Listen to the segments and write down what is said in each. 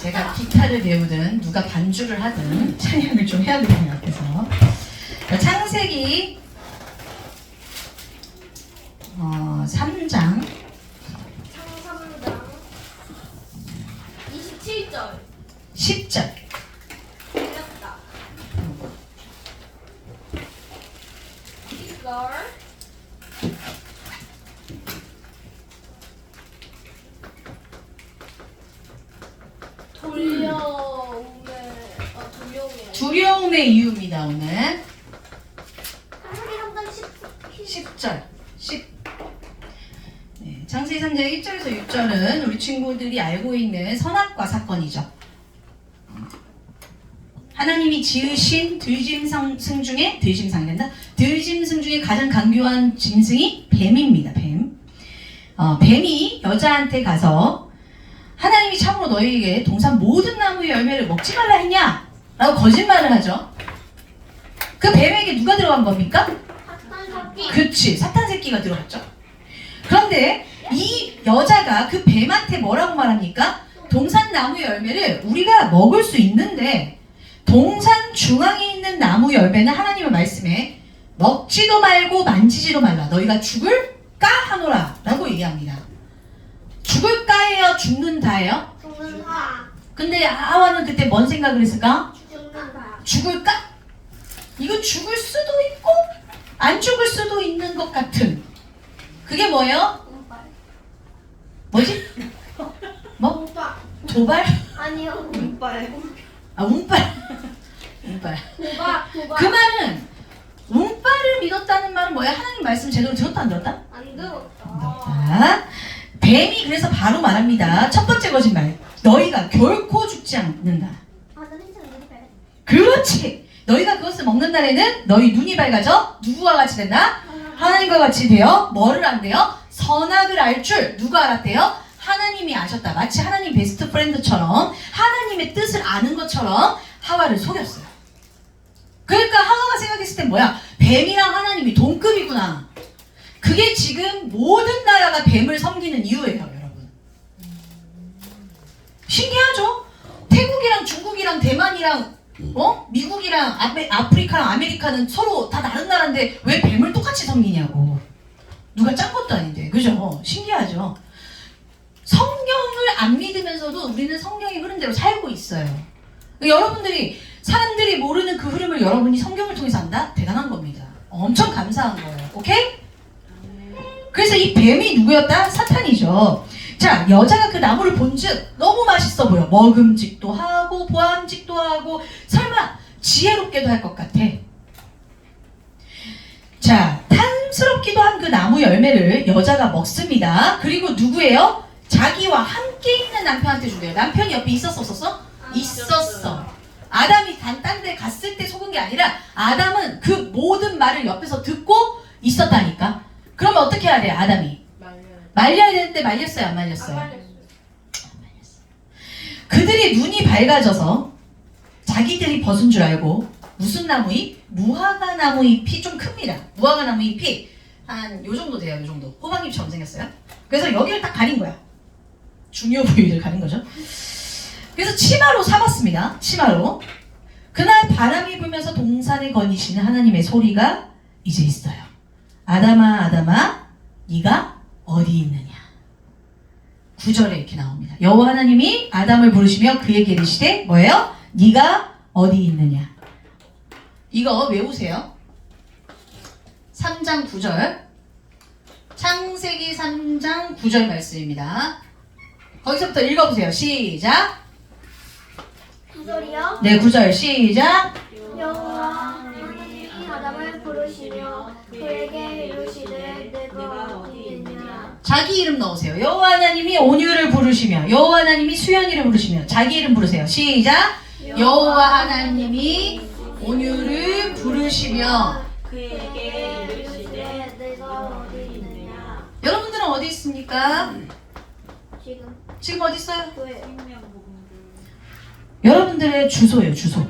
제가 기타를 배우든 누가 반주를 하든 찬양을 좀 해야 같아서. 자, 창세기 어, 3장. 창삼장. 27절. 10절 틀렸다. 이걸 돌려오면 어 돌려오면 두려움의 이유입니다 오늘 창세기 3장 10 10절 10 네, 창세기 3장 1절에서 6절은 우리 친구들이 알고 있는 선악과 사건이죠 하나님이 지으신 들짐승 중에 들짐승이 된다. 들짐승 중에 가장 강교한 짐승이 뱀입니다. 뱀. 어, 뱀이 여자한테 가서 하나님이 참으로 너희에게 동산 모든 나무의 열매를 먹지 말라 했냐? 라고 거짓말을 하죠. 그 뱀에게 누가 들어간 겁니까? 그치 사탄 새끼가 들어갔죠. 그런데 이 여자가 그 뱀한테 뭐라고 말합니까? 동산 나무 열매를 우리가 먹을 수 있는데 동산 중앙에 있는 나무 열매는 하나님의 말씀에 먹지도 말고 만지지도 말라. 너희가 죽을까 하노라. 라고 얘기합니다. 죽을까예요? 죽는다예요? 죽는다 근데 하와는 그때 뭔 생각을 했을까? 죽을까? 이거 죽을 수도 있고 안 죽을 수도 있는 것 같은 그게 뭐예요? 뭐지? 뭐? 운빨 도발? 아니요 운빨 아 운빨 운빨 도박 도박 그 말은 운빨을 믿었다는 말은 뭐야? 하나님 말씀 제대로 들었다 안 들었다? 안 들었다 자, 뱀이 그래서 바로 말합니다 첫 번째 거짓말 너희가 결코 죽지 않는다 아나 괜찮아 눈이 빨개 그렇지 너희가 그것을 먹는 날에는 너희 눈이 밝아져 누구와 같이 된다? 하나님과 같이 되어 뭐를 안돼요? 선악을 알 줄 누가 알았대요? 하나님이 아셨다. 마치 하나님 베스트 프렌드처럼 하나님의 뜻을 아는 것처럼 하와를 속였어요. 그러니까 하와가 생각했을 때 뭐야? 뱀이랑 하나님이 동급이구나. 그게 지금 모든 나라가 뱀을 섬기는 이유예요, 여러분. 신기하죠? 태국이랑 중국이랑 대만이랑 어? 미국이랑 아메, 아프리카랑 아메리카는 서로 다 다른 나라인데 왜 뱀을 똑같이 섬기냐고. 누가 짠 것도 아닌데. 그죠? 신기하죠? 성경을 안 믿으면서도 우리는 성경의 흐름대로 살고 있어요. 여러분들이, 사람들이 모르는 그 흐름을 여러분이 성경을 통해서 안다? 대단한 겁니다. 엄청 감사한 거예요. 오케이? 그래서 이 뱀이 누구였다? 사탄이죠. 자, 여자가 그 나무를 본즉 너무 맛있어 보여. 먹음직도 하고 보암직도 하고 설마 지혜롭게도 할 것 같아. 자, 탐스럽기도 한 그 나무 열매를 여자가 먹습니다. 그리고 누구예요? 자기와 함께 있는 남편한테 주래요. 남편이 옆에 있었어, 없었어? 있었어. 아담이 딴 데 갔을 때 속은 게 아니라 아담은 그 모든 말을 옆에서 듣고 있었다니까. 그러면 어떻게 해야 돼, 아담이? 말려야 되는데 말렸어요, 안 말렸어요? 그들이 눈이 밝아져서 자기들이 벗은 줄 알고 무슨 나무 잎? 무화과 나무 잎이 좀 큽니다. 무화과 나무 잎이 한 요 정도 돼요, 요 정도. 호박잎처럼 생겼어요. 그래서 여기를 딱 가린 거야. 중요 부위를 가린 거죠. 그래서 치마로 삼았습니다. 치마로. 그날 바람이 불면서 동산에 거니시는 하나님의 소리가 이제 있어요. 아담아, 아담아, 네가 어디 있느냐? 9절에 이렇게 나옵니다. 여호와 하나님이 아담을 부르시며 그에게 이르시되 뭐예요? 네가 어디 있느냐? 이거 외우세요. 3장 9절. 창세기 3장 9절 말씀입니다. 거기서부터 읽어보세요. 시작. 구절이요 네, 9절 시작. 여호와 하나님이 아담을 부르시며 그에게 이르시되 내가 어디 자기 이름 넣으세요. 여호와 하나님이 온유를 부르시며 여호와 하나님이 수연이를 부르시며 자기 이름 부르세요. 시작. 여호와 하나님이 온유를 부르시며 그에게 이르시되 내가 어디 있느냐 여러분들은 어디 있습니까? 지금 지금 어디 있어요? 교회 여러분들의 주소예요, 주소.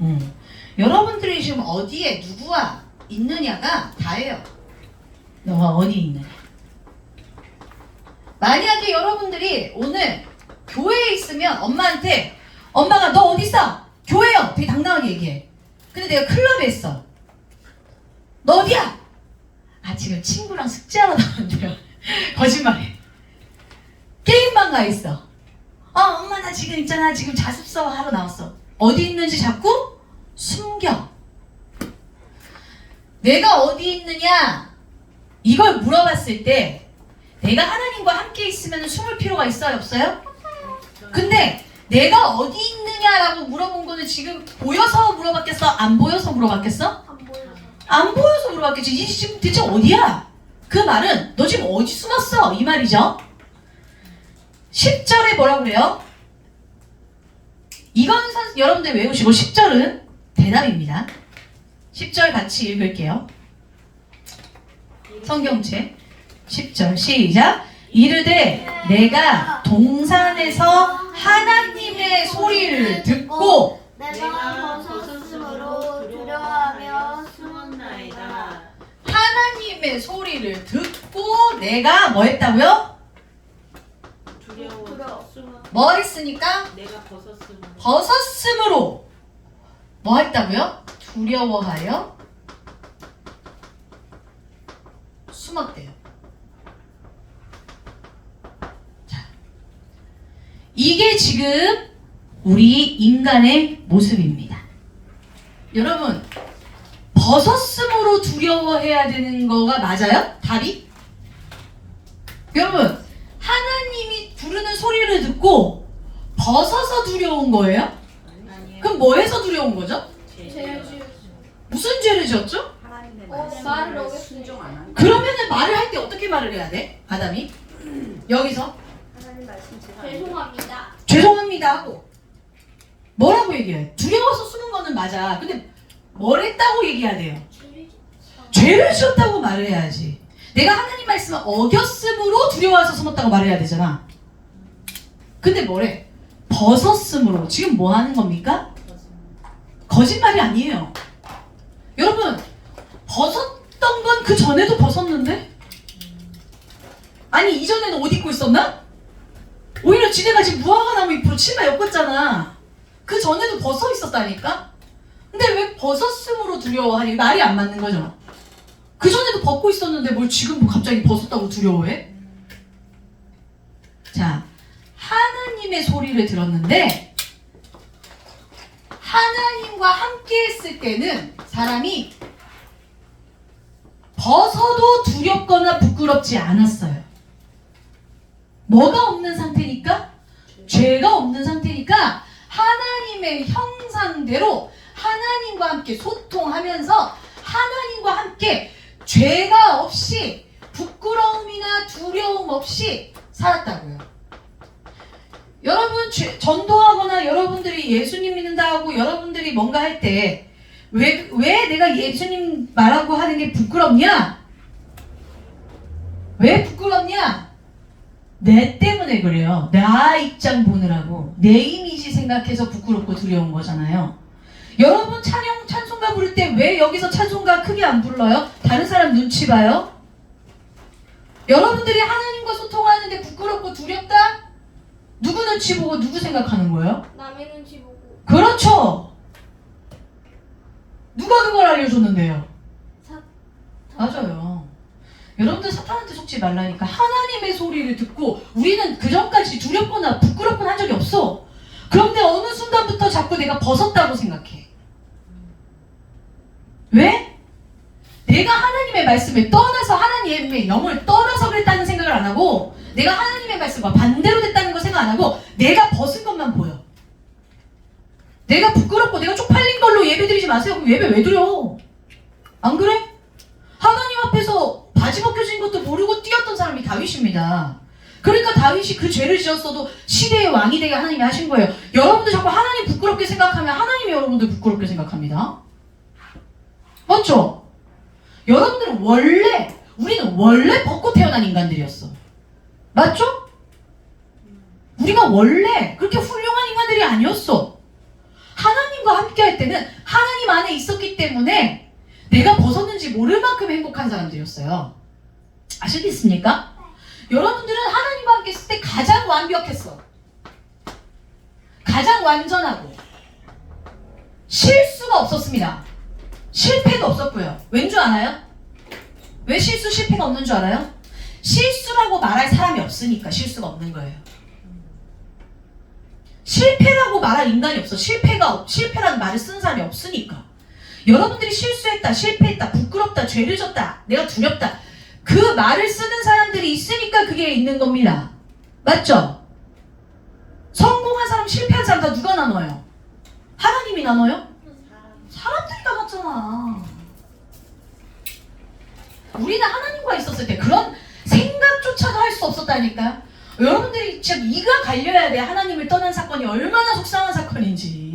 음. 여러분들이 지금 어디에 누구와 있느냐가 다예요. 너가 어디 있느냐. 만약에 여러분들이 오늘 교회에 있으면 엄마한테 엄마가 너 어디 있어? 교회요. 되게 당당하게 얘기해. 근데 내가 클럽에 있어. 너 어디야? 아 지금 친구랑 숙제하러 나왔는데요. 거짓말해. 게임방 가 있어. 어 엄마 나 지금 있잖아 지금 자습서 하러 나왔어. 어디 있는지 자꾸 숨겨. 내가 어디 있느냐 이걸 물어봤을 때 내가 하나님과 함께 있으면 숨을 필요가 있어요 없어요? 근데 내가 어디 있느냐라고 물어본 거는 지금 보여서 물어봤겠어? 안 보여서 물어봤겠어? 안 보여서. 물어봤겠지. 이 지금 대체 어디야? 그 말은 너 지금 어디 숨었어? 이 말이죠. 10절에 뭐라 그래요? 이건 선, 여러분들 외우시고 10절은 대답입니다. 10절 같이 읽을게요. 성경책 10절 시작. 이르되 내가 동산에서 하나님의 소리를 듣고 내가 벗었으므로 두려워하며 숨었나이다. 하나님의 소리를 듣고 내가 뭐 했다고요? 두려워 뭐 했으니까 내가 벗었으면 벗었으므로 뭐 했다고요? 두려워하여 숨었대요. 자, 이게 지금 우리 인간의 모습입니다. 여러분, 벗었으므로 두려워해야 되는 거가 맞아요? 답이? 여러분, 하나님이 부르는 소리를 듣고 벗어서 두려운 거예요? 아니에요. 그럼 뭐 해서 두려운 거죠? 무슨 죄를 지었죠? 어, 말을. 순종 안 한. 그러면은 말을 할 때 어떻게 말을 해야 돼? 아담이? 여기서 죄송합니다. 죄송합니다 하고 뭐라고 얘기해? 두려워서 숨은 거는 맞아. 근데 뭘 했다고 얘기해야 돼요? 죄를 지었다고 말을 해야지. 내가 하나님 말씀을 어겼으므로 두려워해서 숨었다고 말을 해야 되잖아. 근데 뭐래? 벗었으므로. 지금 뭐 하는 겁니까? 거짓말이 아니에요. 여러분, 벗었던 건 그 전에도 벗었는데? 아니, 이전에는 옷 입고 있었나? 오히려 지네가 지금 무화과 나무 잎으로 치마 엮었잖아. 그 전에도 벗어 있었다니까? 근데 왜 벗었음으로 두려워하니? 말이 안 맞는 거죠. 그 전에도 벗고 있었는데 뭘 지금 뭐 갑자기 벗었다고 두려워해? 자, 하나님의 소리를 들었는데, 하나님과 함께 했을 때는 사람이 벗어도 두렵거나 부끄럽지 않았어요. 뭐가 없는 상태니까? 죄가 없는 상태니까 하나님의 형상대로 하나님과 함께 소통하면서 하나님과 함께 죄가 없이 부끄러움이나 두려움 없이 살았다고요. 여러분 죄- 전도하거나 여러분들이 예수님 믿는다 하고 여러분들이 뭔가 할 때 왜 왜 내가 예수님 말하고 하는 게 부끄럽냐? 왜 부끄럽냐? 내 때문에 그래요. 나 입장 보느라고 내 이미지 생각해서 부끄럽고 두려운 거잖아요. 여러분 찬양 찬송가 부를 때 왜 여기서 찬송가 크게 안 불러요? 다른 사람 눈치 봐요? 여러분들이 하나님과 소통하는데 부끄럽고 두렵다? 누구 눈치 보고 누구 생각하는 거예요? 남의 눈치 보고. 그렇죠. 누가 그걸 알려줬는데요? 사- 맞아요. 여러분들 사탄한테 속지 말라니까 하나님의 소리를 듣고 우리는 그 전까지 두렵거나 부끄럽거나 한 적이 없어. 그런데 어느 순간부터 자꾸 내가 벗었다고 생각해. 왜? 내가 하나님의 말씀을 떠나서 하나님의 영을 떠나서 그랬다는 생각을 안 하고 내가 하나님의 말씀과 반대로 됐다는 거 생각 안 하고 내가 벗은 것만 보여. 내가 부끄럽고 내가 쪽팔린 걸로 예배 드리지 마세요. 그럼 예배 왜 드려? 안 그래? 하나님 앞에서 바지 벗겨진 것도 모르고 뛰었던 사람이 다윗입니다. 그러니까 다윗이 그 죄를 지었어도 시대의 왕이 되게 하나님이 하신 거예요. 여러분들 자꾸 하나님 부끄럽게 생각하면 하나님이 여러분들 부끄럽게 생각합니다. 맞죠? 여러분들은 원래 우리는 원래 벗고 태어난 인간들이었어. 맞죠? 우리가 원래 그렇게 훌륭한 인간들이 아니었어. 하나님과 함께 할 때는 하나님 안에 있었기 때문에 내가 벗었는지 모를 만큼 행복한 사람들이었어요. 아시겠습니까? 여러분들은 하나님과 함께 있을 때 가장 완벽했어. 가장 완전하고 실수가 없었습니다. 실패도 없었고요. 왠 줄 아나요? 왜 실수 실패가 없는 줄 알아요? 실수라고 말할 사람이 없으니까 실수가 없는 거예요. 실패라고 말할 인간이 없어. 실패가 없- 실패라는 말을 쓰는 사람이 없으니까. 여러분들이 실수했다, 실패했다, 부끄럽다, 죄를 졌다, 내가 두렵다. 그 말을 쓰는 사람들이 있으니까 그게 있는 겁니다. 맞죠? 성공한 사람, 실패한 사람 다 누가 나눠요? 하나님이 나눠요? 사람들이 나눴잖아. 우리는 하나님과 있었을 때 그런 생각조차도 할 수 없었다니까. 여러분들이 진짜 이가 갈려야 돼. 하나님을 떠난 사건이 얼마나 속상한 사건인지.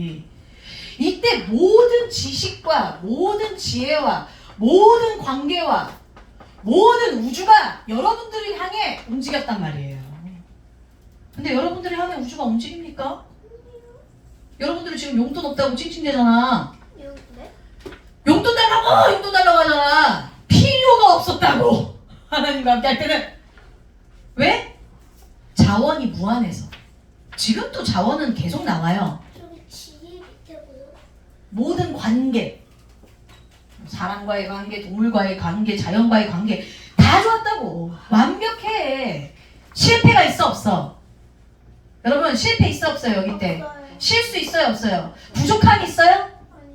이때 모든 지식과 모든 지혜와 모든 관계와 모든 우주가 여러분들을 향해 움직였단 말이에요. 근데 여러분들을 향해 우주가 움직입니까? 여러분들은 지금 용돈 없다고 찡찡대잖아. 네? 용돈 달라고 용돈 달라고 하잖아. 필요가 없었다고 하나님과 함께 할 때는 왜? 자원이 무한해서. 지금도 자원은 계속 나와요. 모든 관계, 사람과의 관계, 동물과의 관계, 자연과의 관계 다 좋았다고. 완벽해. 실패가 있어 없어? 여러분 실패 있어 없어요 여기 때? 실수 있어요 없어요? 부족함 있어요?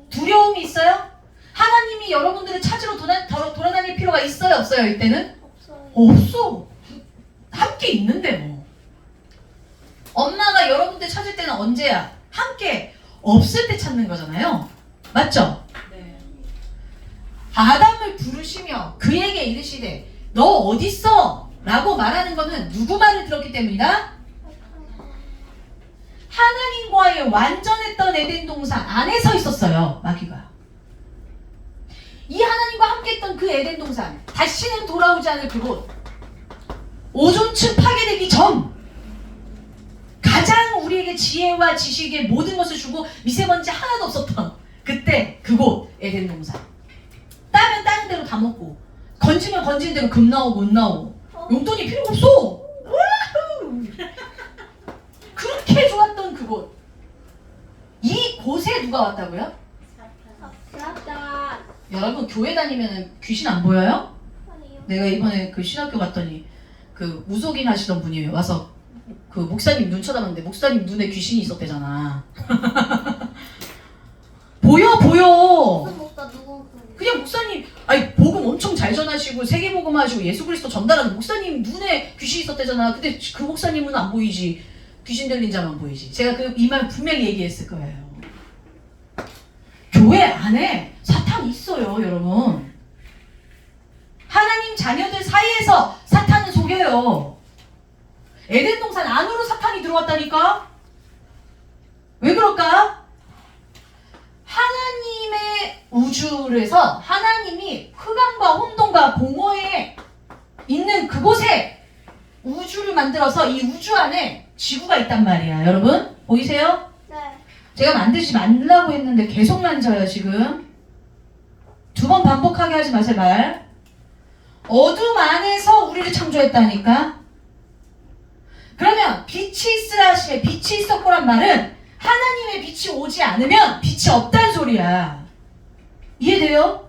두려움이 있어요? 하나님이 여러분들을 찾으러 돌아, 돌아- 돌아다닐 필요가 있어요 없어요 이때는? 없어요. 없어. 함께 있는데 뭐. 엄마가 여러분들 찾을 때는 언제야? 함께 없을 때 찾는 거잖아요. 맞죠? 네. 아담을 부르시며 그에게 이르시되 너 어딨어? 라고 말하는 거는 누구 말을 들었기 때문이다? 하나님과의 완전했던 에덴 동산 안에 서 있었어요. 마귀가. 이 하나님과 함께했던 그 에덴 동산 다시는 돌아오지 않을 그곳 오존층 파괴되기 전 가장 우리에게 지혜와 지식의 모든 것을 주고 미세먼지 하나도 없었던 그때 그곳 에덴 동산 따면 따는 대로 다 먹고 건지면 건지는 대로 금 나오고 은 나오고 용돈이 필요 없어! 그렇게 좋았던 그곳 이 곳에 누가 왔다고요? 사다. 여러분 교회 다니면 귀신 안 보여요? 내가 이번에 그 신학교 갔더니 그 무속인 하시던 분이 와서 그 목사님 눈 쳐다봤는데 목사님 눈에 귀신이 있었대잖아. 보여 보여. 무슨 목사 누구 그 그냥 목사님 아니 복음 엄청 잘 전하시고 세계 복음 하시고 예수 그리스도 전달하는 목사님 눈에 귀신이 있었대잖아. 근데 그 목사님은 안 보이지. 귀신 들린 자만 보이지. 제가 그 이 말 분명히 얘기했을 거예요. 교회 안에 사탄 있어요, 여러분. 하나님 자녀들 사이에서 사탄은 속여요. 에덴 동산 안으로 사탄이 들어왔다니까? 왜 그럴까? 하나님의 우주에서 하나님이 흑암과 혼돈과 공허에 있는 그곳에 우주를 만들어서 이 우주 안에 지구가 있단 말이야. 여러분, 보이세요? 네. 제가 만들지 말라고 했는데 계속 만져요, 지금. 두 번 반복하게 하지 마세요, 말. 어둠 안에서 우리를 창조했다니까? 그러면 빛이 있으라 하시에 빛이 있었고란 말은 하나님의 빛이 오지 않으면 빛이 없다는 소리야. 이해돼요?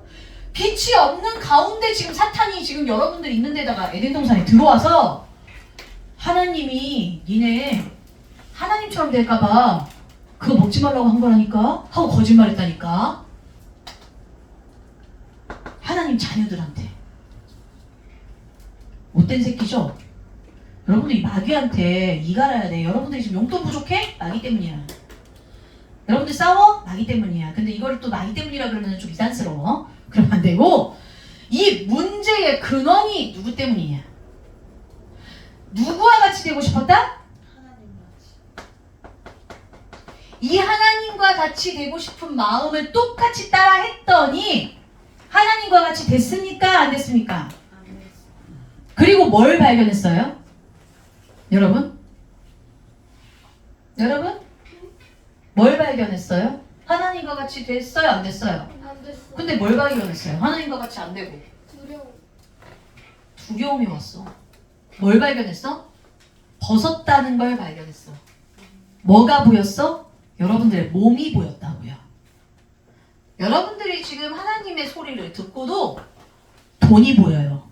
빛이 없는 가운데 지금 사탄이 지금 여러분들 있는 데다가 에덴 동산에 들어와서 하나님이 니네 하나님처럼 될까봐 그거 먹지 말라고 한 거라니까 하고 거짓말했다니까 하나님 자녀들한테 못된 새끼죠? 여러분들이 마귀한테 이갈아야 돼 여러분들이 지금 용돈 부족해? 마귀 때문이야 여러분들 싸워? 마귀 때문이야 근데 이걸 또 마귀 때문이라 그러면 좀 이상스러워 그러면 안 되고 이 문제의 근원이 누구 때문이냐 누구와 같이 되고 싶었다? 이 하나님과 같이 되고 싶은 마음을 똑같이 따라 했더니 하나님과 같이 됐습니까? 안 됐습니까? 그리고 뭘 발견했어요? 여러분? 여러분? 뭘 발견했어요? 하나님과 같이 됐어요? 안 됐어요? 안 됐어. 근데 뭘 발견했어요? 하나님과 같이 안 되고 두려워. 두려움이 왔어. 뭘 발견했어? 벗었다는 걸 발견했어. 뭐가 보였어? 여러분들의 몸이 보였다고요. 여러분들이 지금 하나님의 소리를 듣고도 돈이 보여요.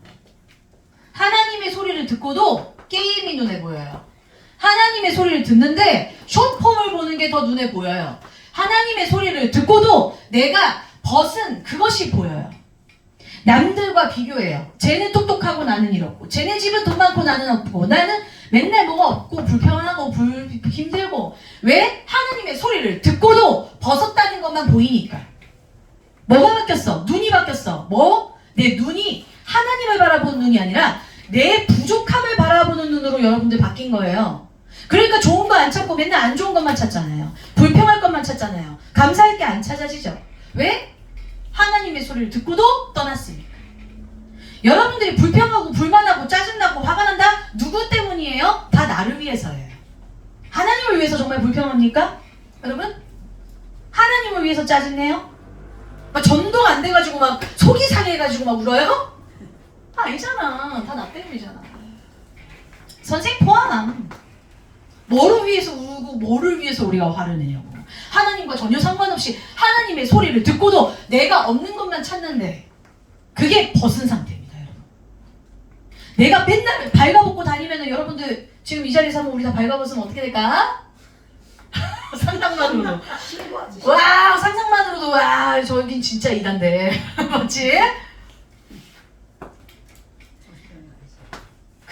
하나님의 소리를 듣고도 게임이 눈에 보여요. 하나님의 소리를 듣는데 쇼폼을 보는 게 더 눈에 보여요. 하나님의 소리를 듣고도 내가 벗은 그것이 보여요. 남들과 비교해요. 쟤는 똑똑하고 나는 이렇고, 쟤네 집은 돈 많고 나는 없고, 나는 맨날 뭐가 없고 불평하고 불 힘들고 왜 하나님의 소리를 듣고도 벗었다는 것만 보이니까. 뭐가 바뀌었어? 눈이 바뀌었어. 뭐? 내 눈이 하나님을 바라보는 눈이 아니라 내 부족함을 바라보는 눈으로 여러분들 바뀐 거예요. 그러니까 좋은 거 안 찾고 맨날 안 좋은 것만 찾잖아요. 불평할 것만 찾잖아요. 감사할 게 안 찾아지죠. 왜? 하나님의 소리를 듣고도 떠났으니까. 여러분들이 불평하고 불만하고 짜증나고 화가 난다? 누구 때문이에요? 다 나를 위해서예요. 하나님을 위해서 정말 불평합니까? 여러분? 하나님을 위해서 짜증내요? 막 전도가 안 돼가지고 막 속이 상해가지고 막 울어요? 아니잖아. 다 나 때문이잖아. 선생 포함함. 뭐를 위해서 울고 뭐를 위해서 우리가 화를 내냐고. 하나님과 전혀 상관없이 하나님의 소리를 듣고도 내가 없는 것만 찾는데 그게 벗은 상태입니다, 여러분. 내가 맨날 발가벗고 다니면은 여러분들 지금 이 자리에서 한번 우리 다 발가벗으면 어떻게 될까? 상상만으로도. 신고하지. 와 상상만으로도 와 저긴 진짜 이단데 맞지?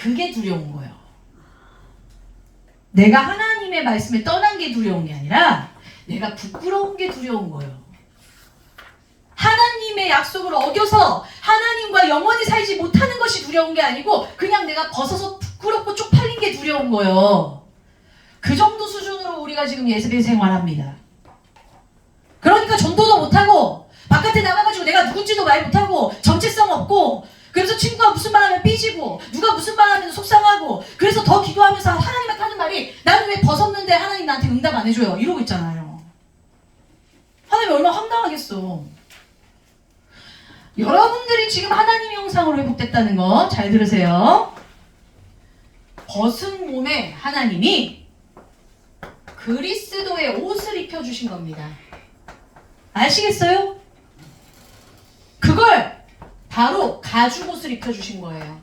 그게 두려운 거예요. 내가 하나님의 말씀을 떠난 게 두려운 게 아니라 내가 부끄러운 게 두려운 거예요. 하나님의 약속을 어겨서 하나님과 영원히 살지 못하는 것이 두려운 게 아니고 그냥 내가 벗어서 부끄럽고 쪽팔린 게 두려운 거예요. 그 정도 수준으로 우리가 지금 예습의 생활합니다. 그러니까 전도도 못하고 바깥에 나가가지고 내가 누군지도 말 못하고 정체성 없고 그래서 친구가 무슨 말 하면 삐지고 누가 무슨 말 하면 속상하고 그래서 더 기도하면서 하나님한테 하는 말이 나는 왜 벗었는데 하나님 나한테 응답 안 해줘요? 이러고 있잖아요. 하나님이 얼마나 황당하겠어. 여러분들이 지금 하나님의 형상으로 회복됐다는 거 잘 들으세요. 벗은 몸에 하나님이 그리스도의 옷을 입혀주신 겁니다. 아시겠어요? 그걸 바로 가죽 옷을 입혀주신 거예요.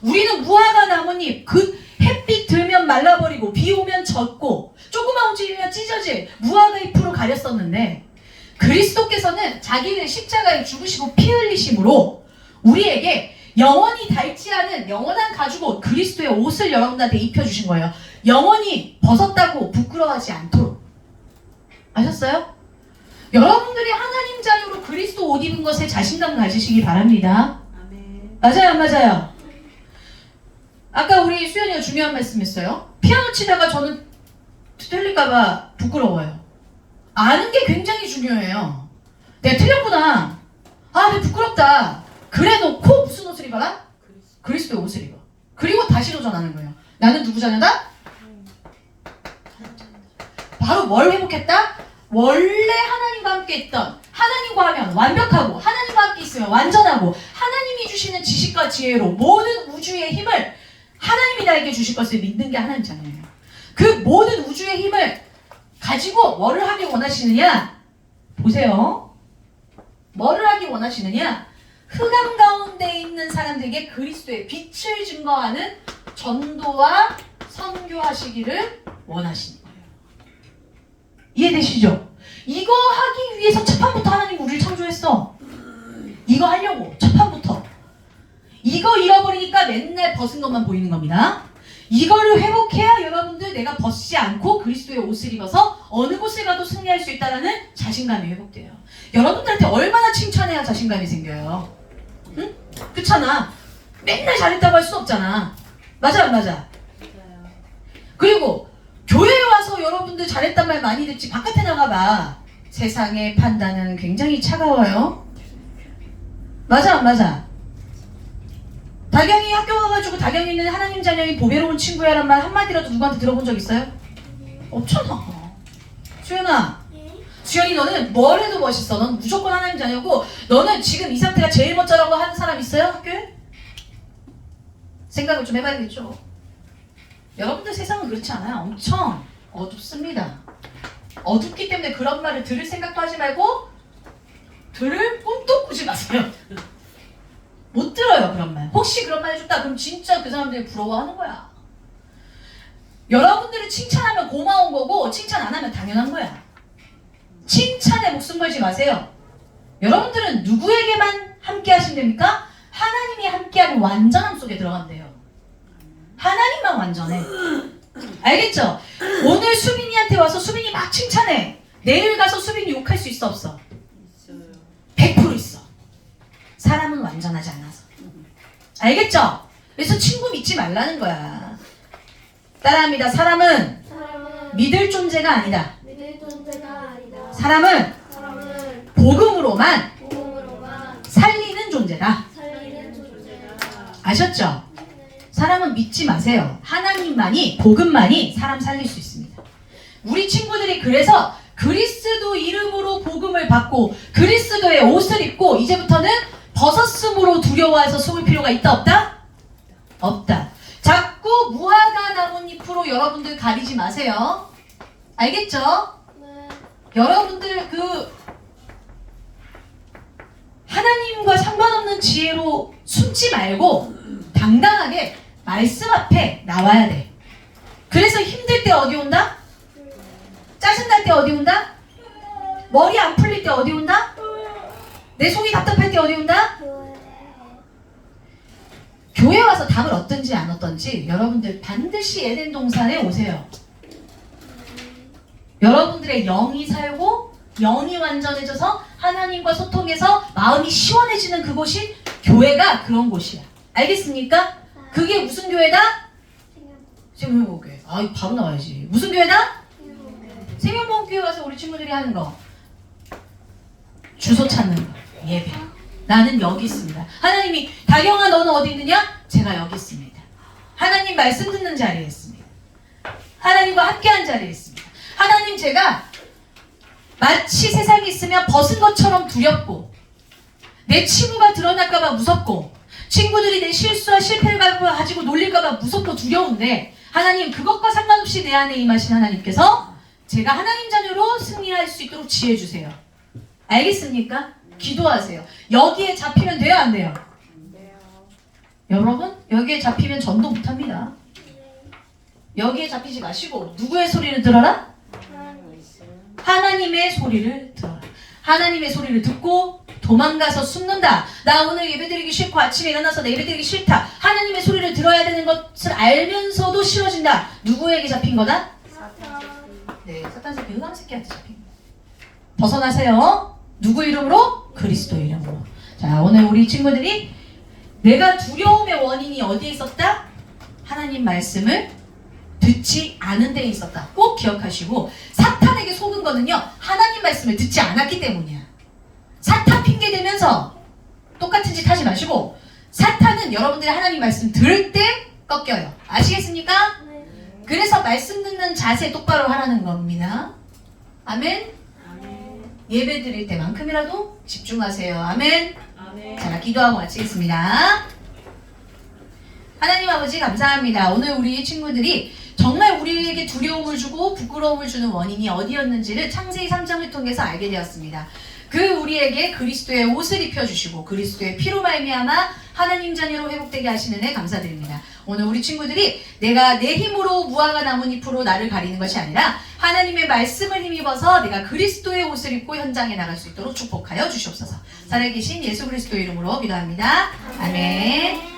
우리는 무화과 나뭇잎 그 햇빛 들면 말라버리고 비 오면 젖고 조그만 움직이면 찢어질 무화과 잎으로 가렸었는데 그리스도께서는 자기를 십자가에 죽으시고 피 흘리심으로 우리에게 영원히 닳지 않은 영원한 가죽옷 그리스도의 옷을 여러분들한테 입혀주신 거예요. 영원히 벗었다고 부끄러워하지 않도록 아셨어요? 여러분들이 하나님 자녀로 그리스도 옷 입은 것에 자신감 가지시기 바랍니다. 맞아요, 안 맞아요? 아까 우리 수연이가 중요한 말씀했어요. 피아노 치다가 저는 틀릴까봐 부끄러워요. 아는 게 굉장히 중요해요. 내가 틀렸구나. 아, 내 부끄럽다. 그래 놓고 무슨 옷을 입어라? 그리스도의 옷을 입어. 그리고 다시 도전하는 거예요. 나는 누구 자녀다? 바로 뭘 회복했다? 원래 하나님과 함께 있던 하나님과 하면 완벽하고 하나님과 함께 있으면 완전하고 하나님이 주시는 지식과 지혜로 모든 우주의 힘을 하나님이 나에게 주실 것을 믿는 게 하나님잖아요. 그 모든 우주의 힘을 가지고 뭐를 하기 원하시느냐? 보세요. 뭐를 하기 원하시느냐? 흑암 가운데 있는 사람들에게 그리스도의 빛을 증거하는 전도와 선교하시기를 거예요. 이해되시죠? 이거 하기 위해서 첫판부터 하나님 우리를 창조했어. 이거 하려고 첫판부터. 이거 잃어버리니까 맨날 벗은 것만 보이는 겁니다. 이거를 회복해야 여러분들 내가 벗지 않고 그리스도의 옷을 입어서 어느 곳을 가도 승리할 수 있다는 자신감이 회복돼요. 여러분들한테 얼마나 칭찬해야 자신감이 생겨요. 응? 그렇잖아. 맨날 잘했다고 할 수 없잖아. 맞아 안 맞아? 그리고 교회에 와서 여러분들 잘했단 말 많이 듣지. 바깥에 나가봐. 세상의 판단은 굉장히 차가워요. 맞아 안 맞아? 다경이 학교 가가지고 다경이는 하나님 자녀인 보배로운 친구야란 말 한마디라도 누구한테 들어본 적 있어요? 없잖아. 수연아. 예? 수연이 너는 뭘 해도 멋있어. 넌 무조건 하나님 자녀고 너는 지금 이 상태가 제일 멋져라고 하는 사람 있어요 학교에? 생각을 좀 해봐야겠죠 여러분들 세상은 그렇지 않아요. 엄청 어둡습니다. 어둡기 때문에 그런 말을 들을 생각도 하지 말고 들을 꿈도 꾸지 마세요. 못 들어요 그런 말. 혹시 그런 말 해줬다 그럼 진짜 그 사람들이 부러워하는 거야. 여러분들을 칭찬하면 고마운 거고 칭찬 안 하면 당연한 거야. 칭찬에 목숨 걸지 마세요. 여러분들은 누구에게만 함께 하시면 됩니까? 하나님이 함께하는 완전함 속에 들어간대요. 하나님만 완전해. 알겠죠? 오늘 수빈이한테 와서 수빈이 막 칭찬해. 내일 가서 수빈이 욕할 수 있어 없어? 있어요. 100% 있어. 사람은 완전하지 않아서. 알겠죠? 그래서 친구 믿지 말라는 거야. 따라합니다. 사람은 사람은 믿을 존재가 아니다. 믿을 존재가 아니다. 사람은 사람은 복음으로만 복음으로만 살리는 존재다. 살리는 존재다. 아셨죠? 네. 사람은 믿지 마세요. 하나님만이, 복음만이 사람 살릴 수 있습니다. 우리 친구들이 그래서 그리스도 이름으로 복음을 받고 그리스도의 옷을 입고 이제부터는 벗었음으로 두려워해서 숨을 필요가 있다 없다? 없다. 자꾸 무화과 나뭇잎으로 여러분들 가리지 마세요. 알겠죠? 네. 여러분들 그 하나님과 상관없는 지혜로 숨지 말고 당당하게 말씀 앞에 나와야 돼. 그래서 힘들 때 어디 온다? 짜증날 때 어디 온다? 머리 안 풀릴 때 어디 온다? 내 속이 답답할 때 어디 온다? 교회. 와서 답을 얻든지 안 얻든지 여러분들 반드시 에덴 동산에 오세요. 여러분들의 영이 살고 영이 완전해져서 하나님과 소통해서 마음이 시원해지는 그곳이 교회가 그런 곳이야. 알겠습니까? 그게 무슨 교회다? 생명보교회. 아, 이거 바로 나와야지. 무슨 교회다? 생명보교회 가서 우리 친구들이 하는 거. 주소 찾는 거. 예배. 나는 여기 있습니다. 하나님이 다경아 너는 어디 있느냐? 제가 여기 있습니다. 하나님 말씀 듣는 자리에 있습니다. 하나님과 함께한 자리에 있습니다. 하나님 제가 마치 세상에 있으면 벗은 것처럼 두렵고 내 친구가 드러날까봐 무섭고 친구들이 내 실수와 실패를 가지고 놀릴까봐 무섭고 두려운데 하나님 그것과 상관없이 내 안에 임하신 하나님께서 제가 하나님 자녀로 승리할 수 있도록 지혜 주세요. 알겠습니까? 기도하세요. 여기에 잡히면 돼요, 안 돼요? 여러분, 여기에 잡히면 전도 못 합니다. 여기에 잡히지 마시고 누구의 소리를 들어라? 하나님의 소리를 들어라. 하나님의 소리를 듣고 도망가서 숨는다. 나 오늘 예배드리기 싫고 아침에 일어나서 내 예배드리기 싫다. 하나님의 소리를 들어야 되는 것을 알면서도 싫어진다. 누구에게 잡힌 거다? 네, 사탄 새끼, 흑암 새끼한테 잡힌 거예요. 벗어나세요. 누구 이름으로? 그리스도 이름으로. 자, 오늘 우리 친구들이 내가 두려움의 원인이 어디에 있었다? 하나님 말씀을 듣지 않은 데에 있었다. 꼭 기억하시고 사탄에게 속은 거는요. 하나님 말씀을 듣지 않았기 때문이야. 사탄 핑계 대면서 똑같은 짓 하지 마시고 사탄은 여러분들이 하나님 말씀 들을 때 꺾여요. 아시겠습니까? 그래서 말씀 듣는 자세 똑바로 하라는 겁니다. 아멘. 아멘. 예배 드릴 때만큼이라도 집중하세요. 아멘. 아멘. 자, 기도하고 마치겠습니다. 하나님 아버지 감사합니다. 오늘 우리 친구들이 정말 우리에게 두려움을 주고 부끄러움을 주는 원인이 어디였는지를 창세기 3장을 통해서 알게 되었습니다. 그 우리에게 그리스도의 옷을 입혀주시고 그리스도의 피로 말미암아 하나님 자녀로 회복되게 하시는 애 감사드립니다. 오늘 우리 친구들이 내가 내 힘으로 무화과 나뭇잎으로 나를 가리는 것이 아니라 하나님의 말씀을 힘입어서 내가 그리스도의 옷을 입고 현장에 나갈 수 있도록 축복하여 주시옵소서. 살아계신 예수 그리스도 이름으로 기도합니다. 아멘.